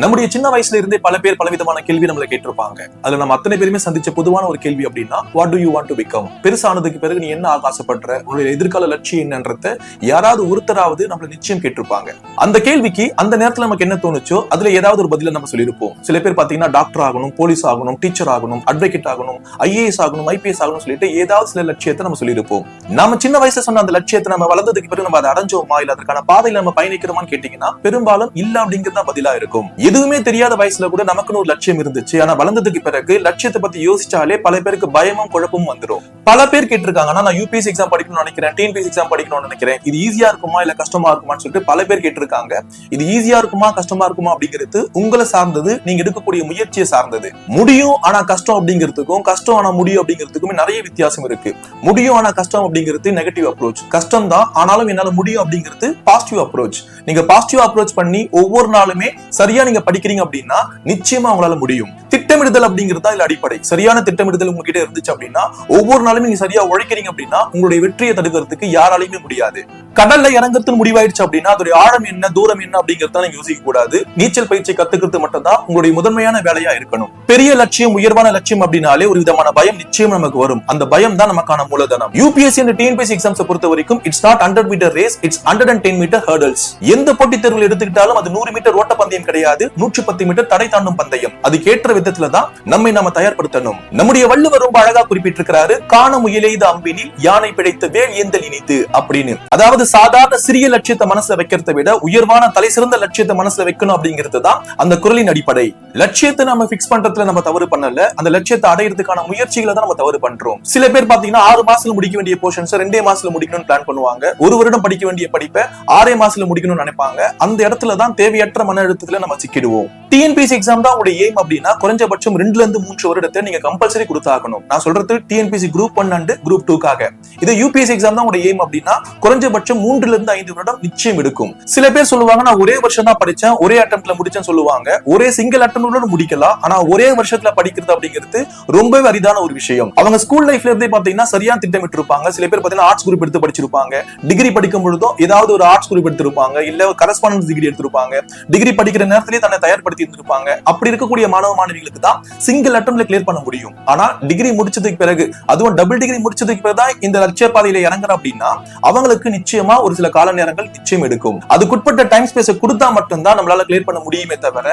நம்முடைய சின்ன வயசுல இருந்தே பல பேர் பலவிதமான கேள்வி நம்மள கேட்டிருப்பாங்க. அதுல நம்ம அத்தனை பேருமே சந்திச்ச பொதுவான ஒரு கேள்வி அப்படின்னா what do you want to become பெருசானதுக்கு பிறகு நீ என்ன ஆக ஆசைப்படுற? உன்னுடைய எதிர்கால லட்சியம் என்னன்றத யாராவது ஒருத்தராவது நம்மள நிச்சயம் கேட்டிருப்பாங்க. அந்த கேள்விக்கு அந்த நேரத்துல நமக்கு என்ன தோணுச்சோ அதுல ஏதாவது ஒரு பதில நம்ம சொல்லியிருப்போம். சில பேர் பாத்தீங்கன்னா டாக்டர் ஆகணும் போலீஸ் ஆகணும் டீச்சர் ஆகணும் அட்வொகேட் ஆகணும் ஐஏஎஸ் ஆகணும் ஐபிஎஸ் ஆகணும் சொல்லிட்டு ஏதாவது சில லட்சியத்தை நம்ம சொல்லியிருப்போம். நம்ம சின்ன வயசுல சொன்ன அந்த லட்சியத்தை நம்ம வளர்ந்ததுக்கு பிறகு நம்ம அதை அடைஞ்சோமா? இல்ல அதற்கான பாதையில நம்ம பயணிக்கிறோமான்னு கேட்டீங்கன்னா பெரும்பாலும் இல்ல அப்படிங்கிறது தான் பதிலா இருக்கும். எதுவுமே தெரியாத வயசுல கூட நமக்குன்னு ஒரு லட்சியம் இருந்துச்சு. ஆனா வளர்ந்ததுக்கு பிறகு லட்சியத்தை பத்தி யோசிச்சாலே பல பேருக்கு பயமும் குழப்பமும் வந்துடும் பல பேர் கேட்டிருக்காங்க நான் யூபிஎஸ் எக்ஸாம் படிக்கணும்னு நினைக்கிறேன் டிஎன்பிஎஸ் எக்ஸாம் படிக்கணும்னு நினைக்கிறேன். இது ஈஸியா இருக்குமா இல்ல கஷ்டமா இருக்குமான்னு சொல்லிட்டு பல பேர் கேட்டிருக்காங்க. இது ஈஸியா இருக்குமா கஷ்டமா இருக்குமா அப்படிங்கிறது உங்களை சார்ந்தது நீங்க எடுக்கக்கூடிய முயற்சியை சார்ந்தது. முடியும் ஆனா கஷ்டம் அப்படிங்கிறதுக்கும் கஷ்டம் ஆனா முடியும் அப்படிங்கிறதுக்குமே நிறைய வித்தியாசம் இருக்கு. முடியும் ஆனா கஷ்டம் அப்படிங்கிறது நெகட்டிவ் அப்ரோச் கஷ்டம் தான் ஆனாலும் என்னால முடியும் அப்படிங்கிறது பாசிட்டிவ் அப்ரோச் நீங்க பாசிட்டிவ் அப்ரோச் பண்ணி ஒவ்வொரு நாளுமே சரியா நீங்க படிக்கிறீங்க அப்படின்னா நிச்சயமா உங்களால முடியும். திட்டமிடுதல் அப்படிங்கிறது தான் அடிப்படை? சரியான திட்டமிடுதல் உங்ககிட்ட இருந்துச்சு அப்படின்னா ஒவ்வொரு நாளும் நீங்க சரியா உழைக்கிறீங்க அப்படின்னா உங்களுடைய வெற்றியை தடுக்கிறதுக்கு யாராலையுமே முடியாது. கடல்ல இறங்குறதுன்னு முடிவாயிடுச்சு அப்படின்னா அதோட ஆழம் என்ன தூரம் என்ன அப்படிங்கறத நீங்க யோசிக்க கூடாது. நீச்சல் பயிற்சி கத்துக்கிறது மட்டும் தான் உங்களுடைய முதன்மையான வேலையா இருக்கணும். பெரிய லட்சியம் உயர்வான லட்சியம் அப்படின்னாலே ஒரு விதமான பயம் நிச்சயம் நமக்கு வரும். அந்த பயம் தான் நமக்கான மூலதனம். யூபிஎஸ்சி அண்ட் டிஎன்பிஎஸ்சி எக்ஸாம்ஸ் பொறுத்த வரைக்கும் it's not hundred metre race it's hundred and ten metre hurdles எந்த போட்டித் தேர்வில் எடுத்துக்கிட்டாலும் அது நூறு மீட்டர் ஓட்ட பந்தயம் கிடையாது நூற்றி பத்து மீட்டர் தடை தாண்டும் பந்தயம். அதுக்கேற்ற விதத்துல தான் நம்மை நாம தயார்படுத்தணும். நம்முடைய வள்ளுவர் ரொம்ப அழகா குறிப்பிட்டிருக்கிறாரு காண முயலெய்த அம்பினில் யானை பிழைத்த வேல் ஏந்தல் இணைத்து அப்படின்னு. அதாவது சாதாரண சிறிய லட்சியத்தை மனசுல வைக்கிறத விட உயர்வான தலை சிறந்த லட்சியத்தை மனசுல வைக்கணும் அப்படிங்கிறது தான் அந்த குரலின் அடிப்படை. லட்சியத்தை நம்ம பிக்ஸ் பண்றதுல நம்ம தவறு பண்ணல. அந்த லட்சியத்தை அடையிறதுக்கான முயற்சிகளை தான் நம்ம தவறு பண்றோம். சில பேர் பாத்தீங்கன்னா ஆறு மாசத்துல முடிக்க வேண்டிய போர்ஷன்ஸ் ரெண்டே மாசத்துல முடிக்கணும்னு பிளான் பண்ணுவாங்க. ஒரு வருடம் படிக்க வேண்டிய படிப்பை ஆறே மாசத்துல முடிக்கணும்னு நினைப்பாங்க. அந்த இடத்துல தான் தேவையற்ற மன அழுத்தத்துல நம்ம சிக்கிடுவோம். டிஎன்பிசி எக்ஸாம் தான் உங்களுடைய எய்ம் அப்படின்னா குறைஞ்சபட்சம் ரெண்டுல இருந்து மூன்று வருடத்தை நீங்க கம்பல்சரி கொடுத்தாகணும். நான் சொல்றது TNPSC group one and group டூக்காக இது யூபிஎஸ்சி எக்ஸாம் தான் உங்களுடைய எய்ம் அப்படின்னா குறைஞ்சபட்சம் மூன்றுல இருந்து ஐந்து வருடம் நிச்சயம் எடுக்கும். சில பேர் சொல்லுவாங்க நான் ஒரே வருஷம் தான் படிச்சேன் ஒரே அட்டம்ல முடிச்சேன்னு சொல்லுவாங்க. ஒரே சிங்கிள் அட்டம்ப்டோட முடிக்கலாம். ஆனா ஒரே வருஷத்துல படிக்கிறது அப்படிங்கிறது ரொம்பவே அரிதான ஒரு விஷயம். அவங்க ஸ்கூல் லைஃப்ல இருந்தே பாத்தீங்கன்னா சரியா திட்டமிட்டு இருப்பாங்க சில பேர் பாத்தீங்கன்னா ஆர்ட்ஸ் குரூப் எடுத்து படிச்சிருப்பாங்க. டிகிரி படிக்கும் பொழுதும் ஏதாவது ஒரு ஆர்ட்ஸ் குரூப் எடுத்திருப்பாங்க. இல்ல கரஸ்பாண்டன்ஸ் டிகிரி எடுத்திருப்பாங்க. டிகிரி படிக்கிற நேரத்திலேயே தன்னை தயார்படுத்தி இருந்திருப்பாங்க அப்படி இருக்கக்கூடிய மாணவ மாணவிகளுக்கு தான் சிங்கிள் அட்டம்ல கிளியர் பண்ண முடியும். ஆனா டிகிரி முடிச்சதுக்கு பிறகு அதுவும் டபுள் டிகிரி முடிச்சதுக்கு பிறகு தான் இந்த லட்சிய பாதையில இறங்குற அப்படின்னா அவங்களுக்கு நிச்சயமா ஒரு சில கால நேரங்கள் நிச்சயம் எடுக்கும். அதுக்குட்பட்ட டைம் ஸ்பேஸ் கொடுத்தா மட்டும்தான் நம்மளால கிளியர் பண்ண முடியுமே தவிர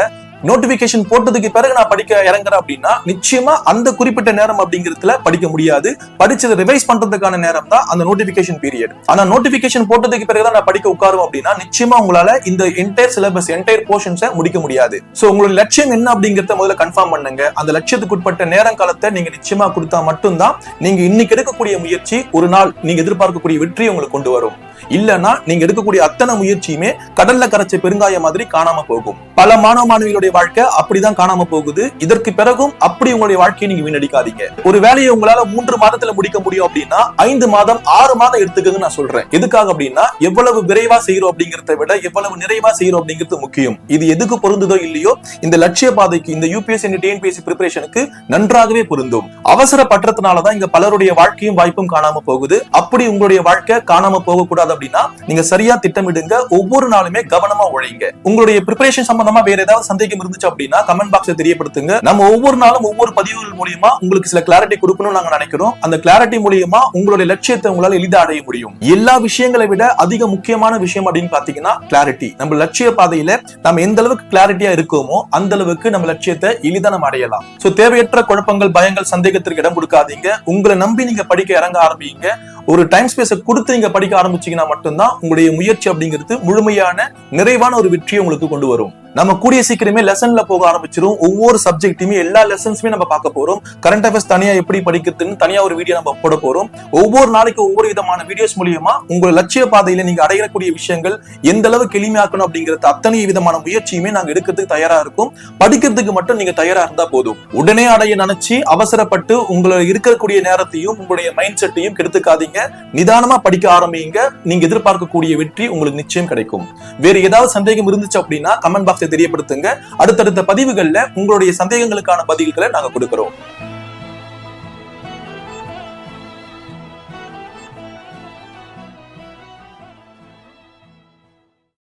நோட்டிபிகேஷன் போட்டதுக்கு பிறகு நான் படிக்க இறங்குறேன் அப்படின்னா நிச்சயமா அந்த குறிப்பிட்ட நேரம் அப்படிங்கிறதுல படிக்க முடியாது. படிச்சதை ரிவைஸ் பண்றதுக்கான நேரம் தான் அந்த நோட்டிபிகேஷன் பீரியட் ஆனா நோட்டிபிகேஷன் போட்டதுக்கு பிறகு தான் நான் படிக்க உட்காரும் அப்படின்னா நிச்சயமா உங்களால இந்த என்டையர் சிலபஸ் என்டையர் போர்ஷன்ஸை முடிக்க முடியாது. சோ உங்களோட லட்சியம் என்ன அப்படிங்கறத முதல்ல கன்ஃபார்ம் பண்ணுங்க. அந்த லட்சியத்துக்கு உட்பட்ட நேரம் காலத்தை நீங்க நிச்சயமா கொடுத்தா மட்டும்தான் நீங்க இன்னைக்கு எடுக்கக்கூடிய முயற்சி ஒரு நாள் நீங்க எதிர்பார்க்கக்கூடிய வெற்றி உங்களுக்கு கொண்டு வரும். இல்லனா நீங்க எடுக்கக்கூடிய அத்தனை முயற்சியுமே கடல்ல கரைச்ச பெருங்காய மாதிரி காணாம போகும். பல மாணவ மாணவிகளுடைய வாழ்க்கை அப்படிதான் காணாம போகுது. இதற்கு பிறகும் அப்படி உங்களுடைய வாழ்க்கையை நீங்க வீணடிக்காதீங்க. ஒரு வேலையை உங்களால மூன்று மாதத்துல முடிக்க முடியும் அப்படின்னா ஐந்து மாதம் ஆறு மாதம் எடுத்துக்கங்க நான் சொல்றேன். எதுக்காக அப்படின்னா எவ்வளவு விரைவா செய்யறோம் அப்படிங்கறத விட எவ்வளவு நிறைவா செய்யறோம் அப்படிங்கிறது முக்கியம். இது எதுக்கு பொருந்ததோ இல்லையோ இந்த லட்சிய பாதைக்கு இந்த யூபிஎஸ்சி டிஎன்பிஎஸ்சி பிரிப்பரேஷனுக்கு நன்றாகவே பொருந்தும். அவசர பற்றத்தினாலதான் இங்க பலருடைய வாழ்க்கையும் வாய்ப்பும் காணாம போகுது. அப்படி உங்களுடைய வாழ்க்கை காணாம போகக்கூடாது அப்படின்னா நீங்க சரியா திட்டமிடுங்க. ஒவ்வொரு நாளுமே கவனமா உழைங்க. உங்களுடைய ப்ரிப்பரேஷன் சம்பந்தமா வேற ஏதாவது சந்தேகம் இருந்துச்சு அப்படின்னா கமெண்ட் பாக்ஸ்ல தெரியப்படுத்துங்க. நம்ம ஒவ்வொரு நாளும் ஒவ்வொரு பதிவுகள் மூலியமா உங்களுக்கு சில கிளாரிட்டி கொடுக்கணும்னு நாங்க நினைக்கிறோம். அந்த கிளாரிட்டி மூலியமா உங்களுடைய லட்சியத்தை உங்களால் எளிதா அடைய முடியும். எல்லா விஷயங்களை விட அதிக முக்கியமான விஷயம் அப்படின்னு பாத்தீங்கன்னா கிளாரிட்டி நம்ம லட்சிய பாதையில நம்ம எந்த அளவுக்கு கிளாரிட்டியா இருக்கோமோ அந்த அளவுக்கு நம்ம லட்சியத்தை எளிதா நம்ம அடையலாம். சோ தேவையற்ற குழப்பங்கள் பயங்கள் சந்தேகத்திற்கு இடம் கொடுக்காதீங்க. உங்களை நம்பி நீங்க படிக்க இறங்க ஆரம்பிங்க. ஒரு டைம் ஸ்பேஸை கொடுத்து நீங்க படிக்க ஆரம்பிச்சீங்க ஆரம்பிச்சீங்கன்னா மட்டும்தான் உங்களுடைய முயற்சி அப்படிங்கிறது முழுமையான நிறைவான ஒரு வெற்றியை உங்களுக்கு கொண்டு வரும். நம்ம கூடிய சீக்கிரமே லெசன்ல போக ஆரம்பிச்சிரும். ஒவ்வொரு சப்ஜெக்ட்டுமே எல்லா லெசன்ஸுமே நம்ம பார்க்க போறோம். கரண்ட் அஃபேர்ஸ் தனியா எப்படி படிக்கிறதுன்னு தனியா ஒரு வீடியோ நம்ம போட போறோம். ஒவ்வொரு நாளைக்கு ஒவ்வொரு விதமான வீடியோஸ் மூலியமா உங்க லட்சிய பாதையில நீங்க அடையக்கூடிய விஷயங்கள் எந்த அளவுக்கு எளிமையாக்கணும் அப்படிங்கறது அத்தனை விதமான முயற்சியுமே நாங்க எடுக்கிறதுக்கு தயாரா இருக்கும். படிக்கிறதுக்கு மட்டும் நீங்க தயாரா இருந்தா போதும். உடனே அடைய நினைச்சு அவசரப்பட்டு உங்களை இருக்கக்கூடிய நேரத்தையும் உங்களுடைய மைண்ட் செட்டையும் கெடுத்துக்காதீங்க. நிதானமா படிக்க ஆரம்பிங்க. நீங்க எதிர்பார்க்கக்கூடிய வெற்றி உங்களுக்கு நிச்சயம் கிடைக்கும். வேற ஏதாவது சந்தேகம் இருந்துச்சு அப்படின்னா கமெண்ட் தெரியப்படுத்துங்க. அடுத்தடுத்த பதிவுகள்ல உங்களுடைய சந்தேகங்களுக்கான பதில்களை நாங்க கொடுக்கிறோம்.